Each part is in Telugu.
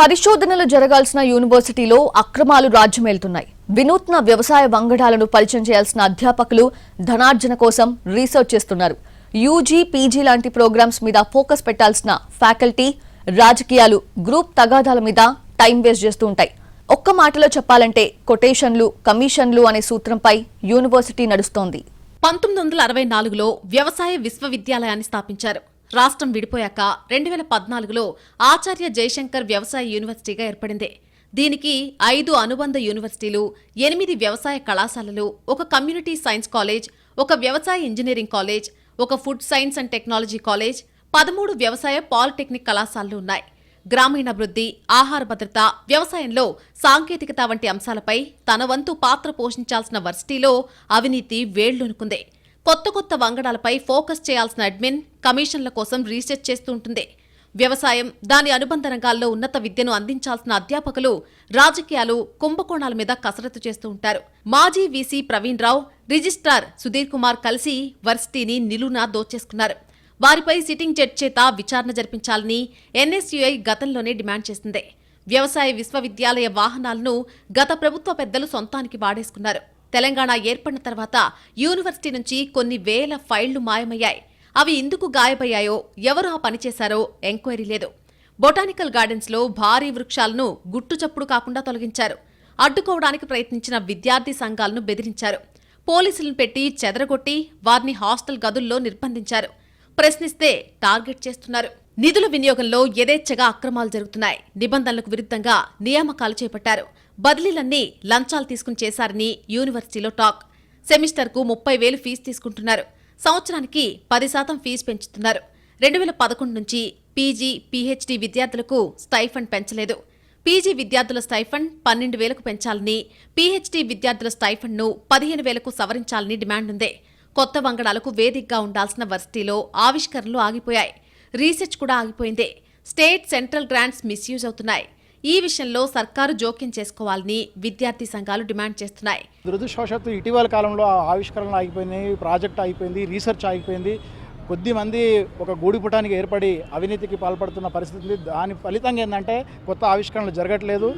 పరిశోధనలు జరగాల్సిన యూనివర్సిటీలో అక్రమాలు రాజ్యమేలుతున్నాయి వినూత్న వ్యవసాయ వంగడాలను పరిచయం చేయాల్సిన అధ్యాపకులు ధనార్జన కోసం రీసెర్చ్ చేస్తున్నారు. యూజీ పీజీ లాంటి ప్రోగ్రామ్స్ మీద ఫోకస్ పెట్టాల్సిన ఫ్యాకల్టీ రాజకీయాలు గ్రూప్ తగాదాల మీద టైం వేస్ట్ చేస్తూ ఉంటాయి. ఒక్క మాటలో చెప్పాలంటే కొటేషన్లు కమిషన్లు అనే సూత్రంపై యూనివర్సిటీ నడుస్తోంది. పంతొమ్మిది వందల అరవై నాలుగులో వ్యవసాయ విశ్వవిద్యాలయాన్ని స్థాపించారు. రాష్ట్రం విడిపోయాక రెండు వేల పద్నాలుగులో ఆచార్య జయశంకర్ వ్యవసాయ యూనివర్సిటీగా ఏర్పడింది. దీనికి ఐదు అనుబంధ యూనివర్సిటీలు ఎనిమిది వ్యవసాయ కళాశాలలు ఒక కమ్యూనిటీ సైన్స్ కాలేజ్ ఒక వ్యవసాయ ఇంజనీరింగ్ కాలేజ్ ఒక food science and technology college పదమూడు వ్యవసాయ పాలిటెక్నిక్ కళాశాలలు ఉన్నాయి. గ్రామీణాభివృద్ధి ఆహార భద్రత వ్యవసాయంలో సాంకేతికత వంటి అంశాలపై తన వంతు పాత్ర పోషించాల్సిన వర్సిటీలో అవినీతి వేళ్ళూనుకుంది కొత్త కొత్త వంగడాలపై ఫోకస్ చేయాల్సిన అడ్మిన్ కమిషన్ల కోసం రీసెర్చ్ చేస్తూ ఉంటుంది. వ్యవసాయం దాని అనుబంధ రంగాల్లో ఉన్నత విద్యను అందించాల్సిన అధ్యాపకులు రాజకీయాలు కుంభకోణాల మీద కసరత్తు చేస్తూ ఉంటారు. మాజీ వీసీ ప్రవీణ్ రావు రిజిస్ట్రార్ సుధీర్ కుమార్ కలిసి వర్సిటీని నిలువునా దోచేసుకున్నారు. వారిపై సిట్టింగ్ జడ్జి చేత విచారణ జరిపించాలని ఎన్ఎస్యుఐ గతంలోనే డిమాండ్ చేసింది. వ్యవసాయ విశ్వవిద్యాలయ వాహనాలను గత ప్రభుత్వ పెద్దలు సొంతానికి వాడేసుకున్నారు. తెలంగాణ ఏర్పడిన తర్వాత యూనివర్సిటీ నుంచి కొన్ని వేల ఫైళ్ళు మాయమయ్యాయి. అవి ఎందుకు గాయపయ్యాయో ఎవరు ఆ పని చేశారో ఎంక్వైరీ లేదు. బొటానికల్ గార్డెన్స్లో భారీ వృక్షాలను గుట్టుచప్పుడు కాకుండా తొలగించారు. అడ్డుకోవడానికి ప్రయత్నించిన విద్యార్థి సంఘాలను బెదిరించారు. పోలీసులను పెట్టి చెదరగొట్టి వారిని హాస్టల్ గదుల్లో నిర్బంధించారు. ప్రశ్నిస్తే టార్గెట్ చేస్తున్నారు. నిధుల వినియోగంలో యథేచ్ఛగా అక్రమాలు జరుగుతున్నాయి. నిబంధనలకు విరుద్ధంగా నియామకాలు చేపట్టారు. బదిలీలన్నీ లంచాలు తీసుకుని చేశారని యూనివర్సిటీలో టాక్. సెమిస్టర్కు ముప్పై వేలు ఫీజు తీసుకుంటున్నారు. సంవత్సరానికి పది శాతం ఫీజు పెంచుతున్నారు. రెండు వేల పదకొండు నుంచి పీజీ పీహెచ్డీ విద్యార్థులకు స్టైఫండ్ పెంచలేదు. పీజీ విద్యార్థుల స్టైఫండ్ పన్నెండు వేలకు పెంచాలని పీహెచ్డీ విద్యార్థుల స్టైఫండ్ను పదిహేను వేలకు సవరించాలని డిమాండ్ ఉంది. కొత్త వంగడాలకు వేదికగా ఉండాల్సిన వర్సిటీలో ఆవిష్కరణలు ఆగిపోయాయి. రీసెర్చ్ కూడా ఆగిపోయింది. స్టేట్ సెంట్రల్ గ్రాంట్స్ మిస్యూజ్ అవుతున్నాయి. ఈ విషయంలో సర్కారు జోక్యం చేసుకోవాలని విద్యార్థి సంఘాలు డిమాండ్ చేస్తున్నాయి. దురదృష్టవశాత్తు ఇటీవల కాలంలో ఆవిష్కరణలు ఆగిపోయినాయి ప్రాజెక్ట్ ఆగిపోయింది రీసెర్చ్ ఆగిపోయింది. కొద్ది మంది ఒక గూడిపుటానికి ఏర్పడి అవినీతికి పాల్పడుతున్న పరిస్థితి దాని ఫలితంగా ఏంటంటే కొత్త ఆవిష్కరణలు జరగట్లేదు.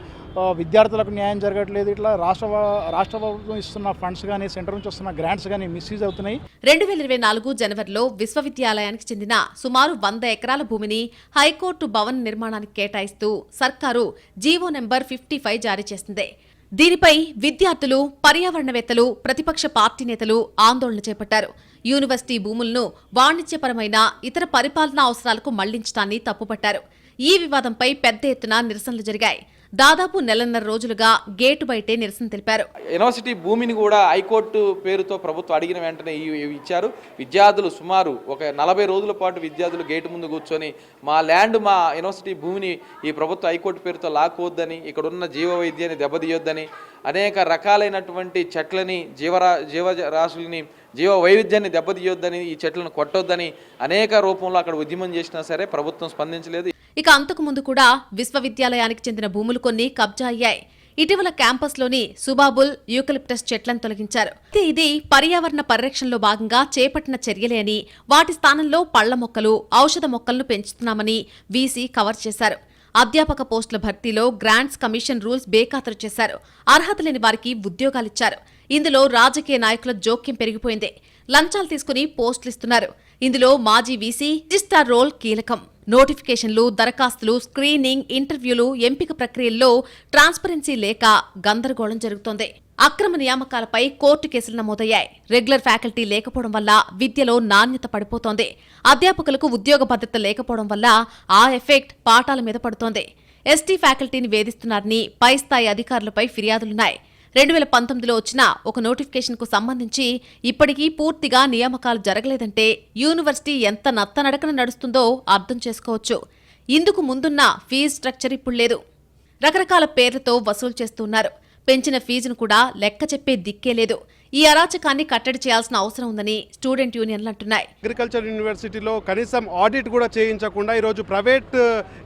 విద్యార్థులకు న్యాయం జరగట్లేదు. ఇట్లా రాష్ట్ర రాష్ట్ర ప్రభుత్వం ఇస్తున్న ఫండ్స్ కానీ సెంటర్ నుంచి వస్తున్న గ్రాంట్స్ కానీ మిస్యూజ్ అవుతున్నాయి. రెండు వేల ఇరవై నాలుగు జనవరిలో విశ్వవిద్యాలయానికి చెందిన సుమారు వంద ఎకరాల భూమిని హైకోర్టు భవన్ నిర్మాణానికి కేటాయిస్తూ సర్కారు జీవో నెంబర్ ఫిఫ్టీ ఫైవ్ జారీ చేసింది. దీనిపై విద్యార్థులు పర్యావరణవేత్తలు ప్రతిపక్ష పార్టీ నేతలు ఆందోళన చేపట్టారు. యూనివర్సిటీ భూములను వాణిజ్యపరమైన ఇతర పరిపాలనా అవసరాలకు మళ్ళించడాన్ని తప్పుపట్టారు. ఈ వివాదంపై పెద్ద ఎత్తున నిరసనలు జరిగాయి. దాదాపు నెలన్నర రోజులుగా గేటు బయటే నిరసన తెలిపారు. యూనివర్సిటీ భూమిని కూడా హైకోర్టు పేరుతో ప్రభుత్వం అడిగిన వెంటనే ఇచ్చారు. విద్యార్థులు సుమారు ఒక నలభై రోజుల పాటు విద్యార్థులు గేటు ముందు కూర్చొని మా ల్యాండ్ మా యూనివర్సిటీ భూమిని ఈ ప్రభుత్వ హైకోర్టు పేరుతో లాక్కోవద్దని ఇక్కడున్న జీవ వైద్యాన్ని దెబ్బతీయొద్దని అనేక రకాలైనటువంటి చెట్లని జీవరా జీవరాశుల్ని జీవ వైవిధ్యాన్ని దెబ్బతీయొద్దని ఈ చెట్లను కొట్టొద్దని అనేక రూపంలో అక్కడ ఉద్యమం చేసినా సరే ప్రభుత్వం స్పందించలేదు. ఇక అంతకు ముందు కూడా విశ్వవిద్యాలయానికి చెందిన భూములు కొన్ని కబ్జా అయ్యాయి. ఇటీవల క్యాంపస్లోని సుబాబుల్ యూకలిప్టస్ చెట్లను తొలగించారు. అయితే ఇది పర్యావరణ పరిరక్షణలో భాగంగా చేపట్టిన చర్యలే అని వాటి స్థానంలో పళ్ళ మొక్కలు ఔషధ మొక్కలను పెంచుతున్నామని వీసీ కవర్ చేశారు. అధ్యాపక పోస్టుల భర్తీలో గ్రాంట్స్ కమిషన్ రూల్స్ బేఖాతరు చేశారు. అర్హత లేని వారికి ఉద్యోగాలిచ్చారు. ఇందులో రాజకీయ నాయకుల జోక్యం పెరిగిపోయింది. లంచాలు తీసుకుని పోస్టులు ఇస్తున్నారు ఇందులో మాజీ వీసీ రిజిస్టార్ రోల్ కీలకం. నోటిఫికేషన్లు దరఖాస్తులు స్క్రీనింగ్ ఇంటర్వ్యూలు ఎంపిక ప్రక్రియల్లో ట్రాన్స్పరెన్సీ లేక గందరగోళం జరుగుతోంది. అక్రమ నియామకాలపై కోర్టు కేసులు నమోదయ్యాయి. రెగ్యులర్ ఫ్యాకల్టీ లేకపోవడం వల్ల విద్యలో నాణ్యత పడిపోతోంది. అధ్యాపకులకు ఉద్యోగ భద్రత లేకపోవడం వల్ల ఆ ఎఫెక్ట్ పాఠాల మీద పడుతోంది. ఎస్టీ ఫ్యాకల్టీని వేధిస్తున్నారని పై స్థాయి అధికారులపై ఫిర్యాదులున్నాయి. రెండు వేల పంతొమ్మిదిలో వచ్చిన ఒక నోటిఫికేషన్కు సంబంధించి ఇప్పటికీ పూర్తిగా నియామకాలు జరగలేదంటే యూనివర్సిటీ ఎంత నత్తనడకన నడుస్తుందో అర్థం చేసుకోవచ్చు. ఇందుకు ముందున్న ఫీజు స్ట్రక్చర్ ఇప్పుడు లేదు. రకరకాల పేర్లతో వసూలు చేస్తున్నారు. పెంచిన ఫీజును కూడా లెక్క చెప్పే దిక్కే లేదు. ఈ అరాచకాన్ని కట్టడి చేయాల్సిన అవసరం ఉందని స్టూడెంట్ యూనియన్లు అంటున్నాయి. అగ్రికల్చర్ యూనివర్సిటీలో కనీసం ఆడిట్ కూడా చేయించకుండా ఈరోజు ప్రైవేట్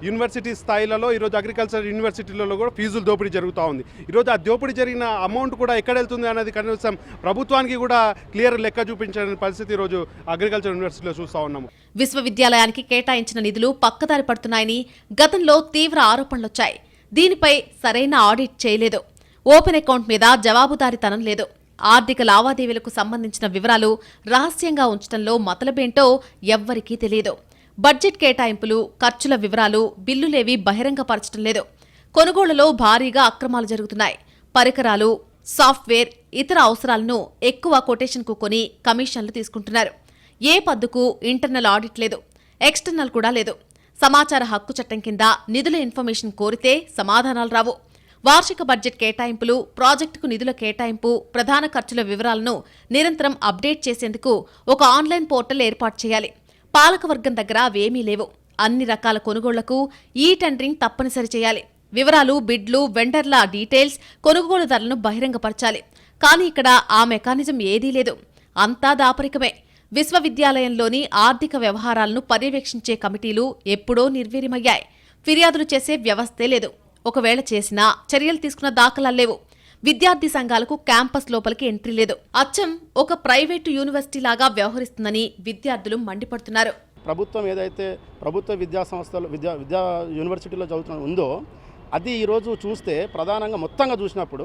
యూనివర్సిటీ స్థాయిలలో ఈరోజు అగ్రికల్చర్ యూనివర్సిటీలలో కూడా ఫీజులు దోపిడీ జరుగుతూ ఉంది. ఈరోజు ఆ దోపిడీ జరిగిన అమౌంట్ కూడా ఎక్కడ వెళ్తుంది అనేది కనీసం ప్రభుత్వానికి కూడా క్లియర్ లెక్క చూపించని పరిస్థితి ఈరోజు అగ్రికల్చర్ యూనివర్సిటీలో చూస్తూ ఉన్నాము. విశ్వవిద్యాలయానికి కేటాయించిన నిధులు పక్కదారి పడుతున్నాయని గతంలో తీవ్ర ఆరోపణలొచ్చాయి దీనిపై సరైన ఆడిట్ చేయలేదు. ఓపెన్ అకౌంట్ మీద జవాబుదారీతనం లేదు. ఆర్థిక లావాదేవీలకు సంబంధించిన వివరాలు రహస్యంగా ఉంచడంలో మతలబేంటో ఎవ్వరికీ తెలియదు. బడ్జెట్ కేటాయింపులు ఖర్చుల వివరాలు బిల్లులేవి బహిరంగపరచడం లేదు. కొనుగోళ్ళలో భారీగా అక్రమాలు జరుగుతున్నాయి. పరికరాలు సాఫ్ట్వేర్ ఇతర అవసరాలను ఎక్కువ కొటేషన్కు కొని కమిషన్లు తీసుకుంటున్నారు. ఏ పద్దుకు ఇంటర్నల్ ఆడిట్ లేదు. ఎక్స్టర్నల్ కూడా లేదు. సమాచార హక్కు చట్టం కింద నిధుల ఇన్ఫర్మేషన్ కోరితే సమాధానాలు రావు. వార్షిక బడ్జెట్ కేటాయింపులు ప్రాజెక్టుకు నిధుల కేటాయింపు ప్రధాన ఖర్చుల వివరాలను నిరంతరం అప్డేట్ చేసేందుకు ఒక ఆన్లైన్ పోర్టల్ ఏర్పాటు చేయాలి. పాలకవర్గం దగ్గర అవేమీ లేవు. అన్ని రకాల కొనుగోళ్ళకు ఈ టెండరింగ్ తప్పనిసరి చేయాలి. వివరాలు బిడ్లు వెండర్ల డీటెయిల్స్ కొనుగోలుదారులను బహిరంగపరచాలి. కానీ ఇక్కడ ఆ మెకానిజం ఏదీ లేదు. అంతా దాపరికమే. విశ్వవిద్యాలయంలోని ఆర్థిక వ్యవహారాలను పర్యవేక్షించే కమిటీలు ఎప్పుడో నిర్వీర్యమయ్యాయి. ఫిర్యాదులు చేసే వ్యవస్థే లేదు. ఒకవేళ చేసినా చర్యలు తీసుకున్న దాఖలాలు లేవు. విద్యార్థి సంఘాలకు క్యాంపస్ లోపలికి ఎంట్రీ లేదు. అచ్చం ఒక ప్రైవేటు యూనివర్సిటీ లాగా వ్యవహరిస్తుందని విద్యార్థులు మండిపడుతున్నారు. ప్రభుత్వం ఏదైతే ప్రభుత్వ విద్యా సంస్థలు విద్యా విద్యా యూనివర్సిటీలో చదువుతున్న ఉందో అది ఈరోజు చూస్తే ప్రధానంగా మొత్తంగా చూసినప్పుడు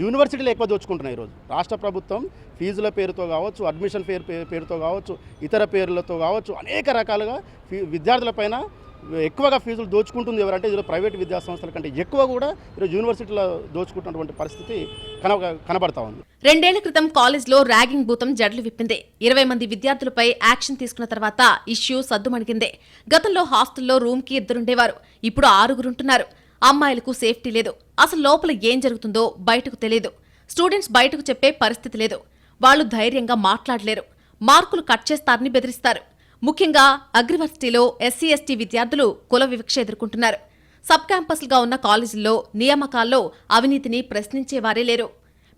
యూనివర్సిటీలు ఎక్కువ దోచుకుంటున్నాయి ఈరోజు రాష్ట్ర ప్రభుత్వం ఫీజుల పేరుతో కావచ్చు అడ్మిషన్ పేరు పేరుతో కావచ్చు ఇతర పేర్లతో కావచ్చు అనేక రకాలుగా ఫీ విద్యార్థులపైన ఎక్కువగా ఫీజులు దోచుకుంటుంది ఎవరంటే ఈరోజు ప్రైవేట్ విద్యా సంస్థల కంటే ఎక్కువ కూడా ఈరోజు యూనివర్సిటీలో దోచుకుంటున్నటువంటి పరిస్థితి కన కనబడతా ఉంది. రెండేళ్ళ క్రితం కాలేజ్లో ర్యాగింగ్ భూతం జడ్లు విప్పింది. ఇరవై మంది విద్యార్థులపై యాక్షన్ తీసుకున్న తర్వాత ఇష్యూ సద్దుమణిగిందే. గతంలో హాస్టల్లో రూమ్కి ఇద్దరుండేవారు. ఇప్పుడు ఆరుగురుంటున్నారు. అమ్మాయిలకు సేఫ్టీ లేదు. అసలు లోపల ఏం జరుగుతుందో బయటకు తెలియదు స్టూడెంట్స్ బయటకు చెప్పే పరిస్థితి లేదు. వాళ్ళు ధైర్యంగా మాట్లాడలేరు. మార్కులు కట్ చేస్తారని బెదిరిస్తారు. ముఖ్యంగా అగ్రివర్సిటీలో ఎస్సీ ఎస్టీ విద్యార్థులు కుల వివక్ష ఎదుర్కొంటున్నారు. సబ్ క్యాంపస్లుగా ఉన్న కాలేజీల్లో నియామకాల్లో అవినీతిని ప్రశ్నించేవారే లేరు.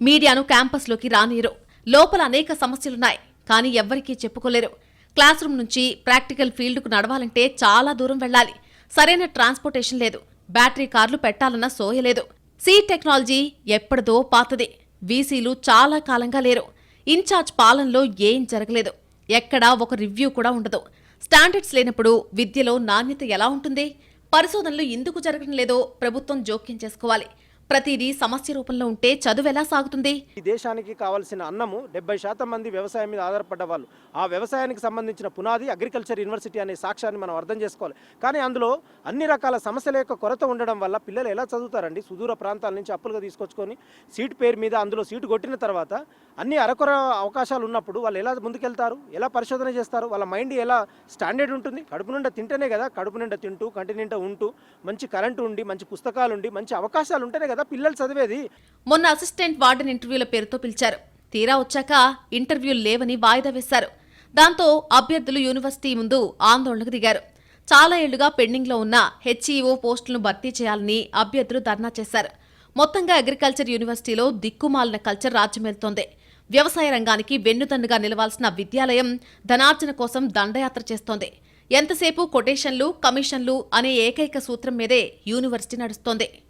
మీడియాను క్యాంపస్లోకి రానియరు లోపల అనేక సమస్యలున్నాయి కానీ ఎవ్వరికీ చెప్పుకోలేరు. క్లాస్ రూమ్ నుంచి ప్రాక్టికల్ ఫీల్డ్కు నడవాలంటే చాలా దూరం వెళ్ళాలి. సరైన ట్రాన్స్పోర్టేషన్ లేదు. బ్యాటరీ కార్లు పెట్టాలన్న సోయలేదు సీ టెక్నాలజీ ఎప్పటిదో పాతది. వీసీలు చాలా కాలంగా లేరు. ఇన్ఛార్జ్ పాలనలో ఏం జరగలేదు. ఎక్కడా ఒక రివ్యూ కూడా ఉండదు. స్టాండర్డ్స్ లేనప్పుడు విద్యలో నాణ్యత ఎలా ఉంటుంది? పరిశోధనలు ఎందుకు జరగడం లేదో ప్రభుత్వం జోక్యం చేసుకోవాలి. ప్రతిదీ సమస్య రూపంలో ఉంటే చదువు ఎలా సాగుతుంది? ఈ దేశానికి కావాల్సిన అన్నము డెబ్బై శాతం మంది వ్యవసాయం మీద ఆధారపడ్డ వాళ్ళు. ఆ వ్యవసాయానికి సంబంధించిన పునాది అగ్రికల్చర్ యూనివర్సిటీ అనే సాక్ష్యాన్ని మనం అర్థం చేసుకోవాలి. కానీ అందులో అన్ని రకాల సమస్యల యొక్క కొరత ఉండడం వల్ల పిల్లలు ఎలా చదువుతారండి? సుదూర ప్రాంతాల నుంచి అప్పులుగా తీసుకొచ్చుకొని సీట్ పేరు మీద అందులో సీటు కొట్టిన తర్వాత అన్ని అరకొర అవకాశాలు ఉన్నప్పుడు వాళ్ళు ఎలా ముందుకెళ్తారు? ఎలా పరిశోధన చేస్తారు? వాళ్ళ మైండ్ ఎలా స్టాండర్డ్ ఉంటుంది? కడుపు నిండా తింటేనే కదా కడుపు నిండా తింటూ కంటి నిండా ఉంటూ మంచి కరెంటు ఉండి మంచి పుస్తకాలు ఉండి మంచి అవకాశాలు ఉంటేనే కదా పిల్లలు చదివేది. మొన్న అసిస్టెంట్ వార్డెన్ ఇంటర్వ్యూల పేరుతో పిలిచారు. తీరా వచ్చాక ఇంటర్వ్యూలు లేవని వాయిదా వేశారు. దాంతో అభ్యర్థులు యూనివర్సిటీ ముందు ఆందోళనకు దిగారు. చాలా ఏళ్ళుగా పెండింగ్లో ఉన్న హెచ్ఈఓ పోస్టులను భర్తీ చేయాలని అభ్యర్థులు ధర్నా చేశారు. మొత్తంగా అగ్రికల్చర్ యూనివర్సిటీలో దిక్కుమాలిన కల్చర్ రాజ్యమేలుతోంది వ్యవసాయ రంగానికి వెన్నుదన్నుగా నిలవాల్సిన విద్యాలయం ధనార్జన కోసం దండయాత్ర చేస్తోంది. ఎంతసేపు కొటేషన్లు కమిషన్లు అనే ఏకైక సూత్రం మీదే యూనివర్సిటీ నడుస్తోంది.